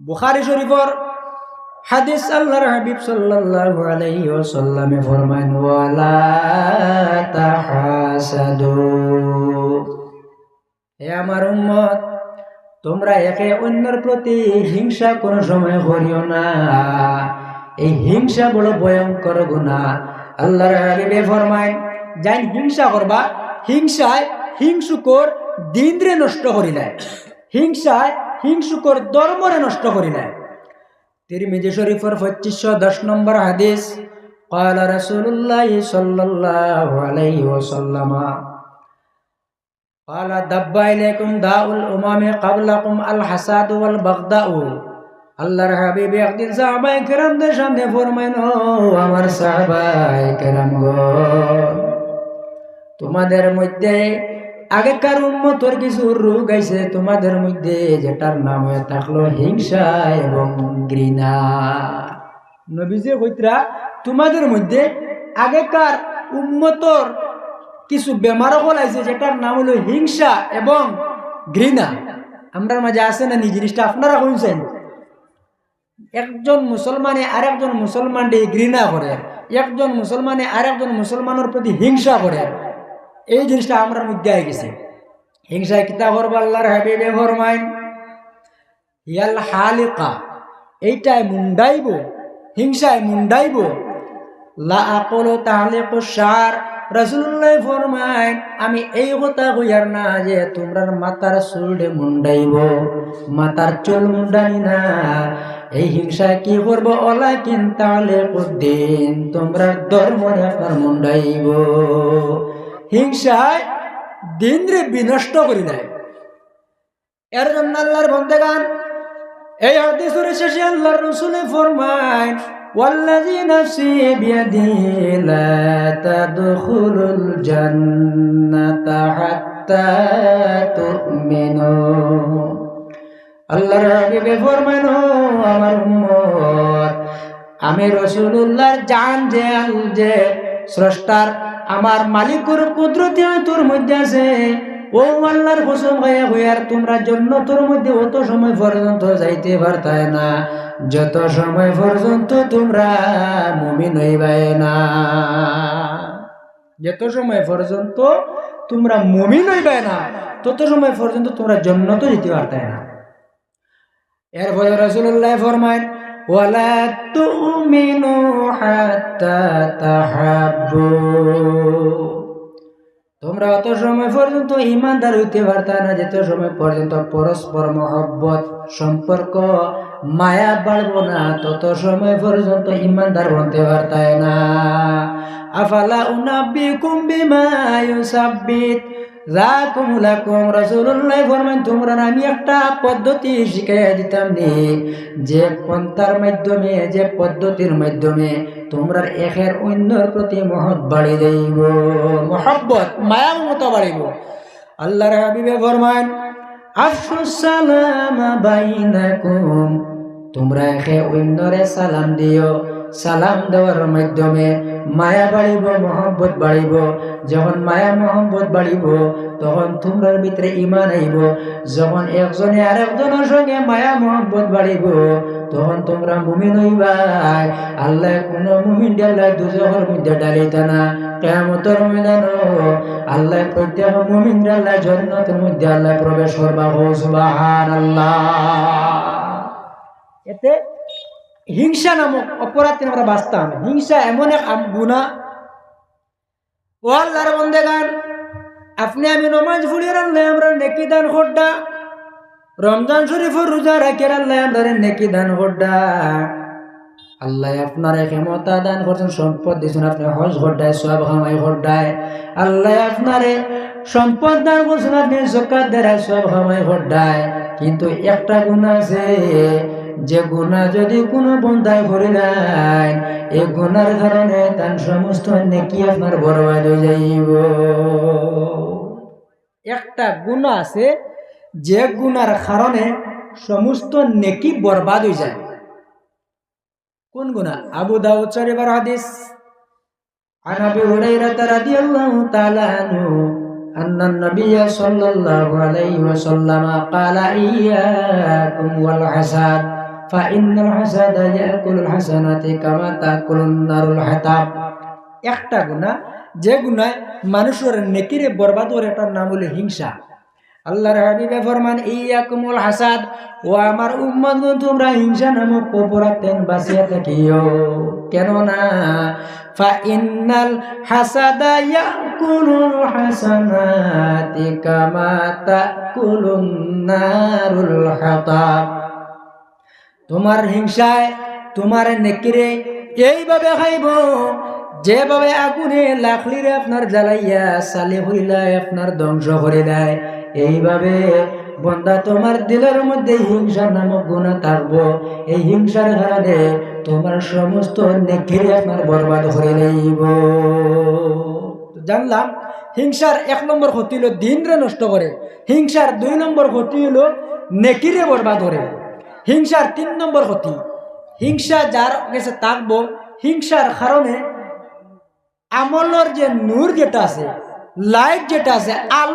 বুখারি শরীফর হাদিস আল্লাহর হাবিব সাল্লাল্লাহু আলাইহি ওয়াসাল্লামে ফরমান ওয়ালা তাহাসাদু। হে আমার উম্মত, তোমরা একে অন্যের প্রতি হিংসা কোন সময় করিও না। এই হিংসা বড় ভয়ঙ্কর গুণা। আল্লাহর হাবিবে ফরমায় যাই হিংসা করবা, হিংসায় হিংসুকর দিনরে নষ্ট করি নাই হিংসায় হিংসুকর ধর্মরে নষ্ট করি নাই তিরমিজি শরীফের পঁচিশশো দশ নম্বর হাদিস قال رسول الله صلى الله عليه وسلم قال دب إليكم داء الأمم قبلكم الحساد والبغضاء আল্লাহর হাবিব একদিন সাহাবাই কেরামদের সামনে ফরমাইন ও আমার সাহাবাই কেরাম গো তোমাদের মধ্যে আগেকার উন্মতর কিছু রোগ আইছে, তোমাদের মধ্যে যেটার নাম থাকল হিংসা এবং ঘৃণা। নবীজে কইতরা, তোমাদের মধ্যে আগেকার উন্মতর কিছু বেমার আইছে, যেটার নাম হলো হিংসা এবং ঘৃণা। আমরা মাঝে আছে না নি জিনিসটা, আপনারা কইছেন একজন মুসলমানে আরেকজন মুসলমানকে ঘৃণা করে, একজন মুসলমানে আরেকজন মুসলমানের প্রতি হিংসা করে। এই জিনিসটা আমার মধ্যে আই গেছে। হিংসায় কিতা করব আল্লাহর হাবিবে ফরমাইন ইয়াল হালিকা, এইটাই মুন্ডাইব, হিংসায় মুন্ডাইব। আমি এই কথা কইয়ার না যে তোমরা মাতার চুলডে মুন্ডাইব, মাতার চুল মুন্ডানি না। এই হিংসা কি করব? ওলা কিন তাহলে দিন তোমরা ধর্ম মুন্ডাইব। হিংসায় দিন রে বিনষ্ট করি নাই এর জন্য আল্লাহর বন্দেগান এই হাদিসের শেষে আল্লাহর রসুলে ফরমায় والذي نفسي بيده لا تدخلوا الجنة حتى تؤمنوا আল্লাহর হাবিবে ফরমান আমার উম্মত আমি রসুল্লাহর জান যে আল- যে স্রষ্টার আমার মালিকুর কুদরতি তোর মধ্যে আছে। ও আল্লাহর কসম হয়ে হইয়ার তোমরা জন্য তোর মধ্যে অত সময় পর্যন্ত যাইতে পারতায় না। যত সময় পর্যন্ত তোমরা মুমিন হইবাই না। যত সময় পর্যন্ত তোমরা মুমিন হইবাই না, তত সময় পর্যন্ত তোমরা জন্নত যেতে পারতায় না। এরপরে রসুল্লাহ ফরমান ওয়ালা তুমিনু হাত্তা তাহাব্বু তোমরা অত সময় পর্যন্ত ইমানদার হইতে পারতা না, যেত সময় পর্যন্ত পরস্পর মহব্বত, সম্পর্ক মায়া বাড়ব না, তত সময় পর্যন্ত ইমানদার বনতে পারতায় না। আফালা উনাব্বি কুম্বি মায়ুসাব্বিত লাকুম লাকুম রাসূলুল্লাহ, ফরমান, তোমরা আমি একটা পদ্ধতি শিখাইয়া দিতাম নি যে পন্থার মাধ্যমে, যে পদ্ধতির মাধ্যমে তোমরা একের অন্যর প্রতি মহৎ বাড়ি দেইব, মহব্বত, মায়া, মমতা বাড়িব। আল্লাহর হাবিবে ফরমান, আফসুস সালাম বাইনাকুম, তোমরা একে অন্যরে সালাম দিও। সালাম দেওয়ার মাধ্যমে মায়া বাড়িব, মহব্বত বাড়িব। যখন মায়া, মহব্বত বাড়িব, তখন তোমরার ভিতরে ইমান আইব। যখন একজনে আরেকজনের সঙ্গে মায়া, মহব্বত বাড়িব, তখন তোমরা মুমিন হইবাই আল্লাহ কোন মুমিন ডালাই দুজনের মধ্যে ডালিতা না। কেমতর ময়দান আল্লাহ প্রত্যেক মুমিন ডাল্লাহ জন্নতের মধ্যে আল্লাহ প্রবেশ করবা। হো সুবাহান আল্লাহ এতে হিংসা নামক অপরাধ থেকে আমরা বাঁচতাম হিংসা এমন এক গুণা। ও আল্লাহর বন্দেগান, আপনি আমি নমাজ ফুড়িয়ে রাখলে আমরা নেকি দান খোড্ডা। রমজান শরীফের রোজা রাখে আল্লাহ আমরা নেকি দান খোড্ডা। আল্লাহ আপনার ক্ষমতা দান করছেন, সম্পদ দিয়েছেন, আপনি হজ ঘটায় সব হামাই ঘটায় আল্লাহ আপনারে সম্পদ দান করছেন, আপনি জকাত দ্বারা সব হামাই ঘটায় কিন্তু একটা গুণ আছে যে গুণা যদি কোনো বন্ধায় করে নাই এই গুণার কারণে তার সমস্ত নেকি আপনার বরবাদ হয়ে যাইব একটা গুণা আছে যে গুণার কারণে সমস্ত নেকি বরবাদ হয়ে যায় কোন গুণা আবু দাউদ শরীফের হাদিস عن ابي هريره رضي الله تعالى عنه أن النبي صلى الله عليه وسلم قال إياكم والحسد ফাইন্নাল হাসাদা ইয়াকুলুল হাসানাতি কামা তাকুলুন নারুল হাতাব একটা গুনাহ যে গুনায় মানুষের নেকিরে বরবাদ করে এটার নাম হলো হিংসা। আল্লাহর হাবিবে ফরমান, ইয়াকুমুল হাসাদ ও আমার উম্মত তোমরা হিংসা নামক অপরাধেন বাঁচিয়া থাকিও। কেননা ফা ইন্নাল হাসাদা ইয়াকুলুল হাসানাতি কামা তাকুলুন নারুল হাতাব তোমার হিংসায়, তোমার নেকিরে এইভাবে খাইব, যেভাবে আগুনে লাখলিরে আপনার জ্বালাইয়া সালে হইলাই আপনার ধ্বংস করে দেয়, এইভাবে বন্দা তোমার দিলের মধ্যে হিংসা নামক গুণা থাকব। এই হিংসার কারণে তোমার সমস্ত নেকিরে আপনার বরবাদ করে নেইব জানলাম, হিংসার এক নম্বর ক্ষতি হলো দিনরে নষ্ট করে, হিংসার দুই নম্বর ক্ষতি হলো নেকিরে বরবাদ করে। হিংসার তিন নম্বর ক্ষতি। হিংসা যার কাছে থাকব হিংসার কারণে আমলের যে নূর যেটা আছে লাইট যেটা আছে, আলো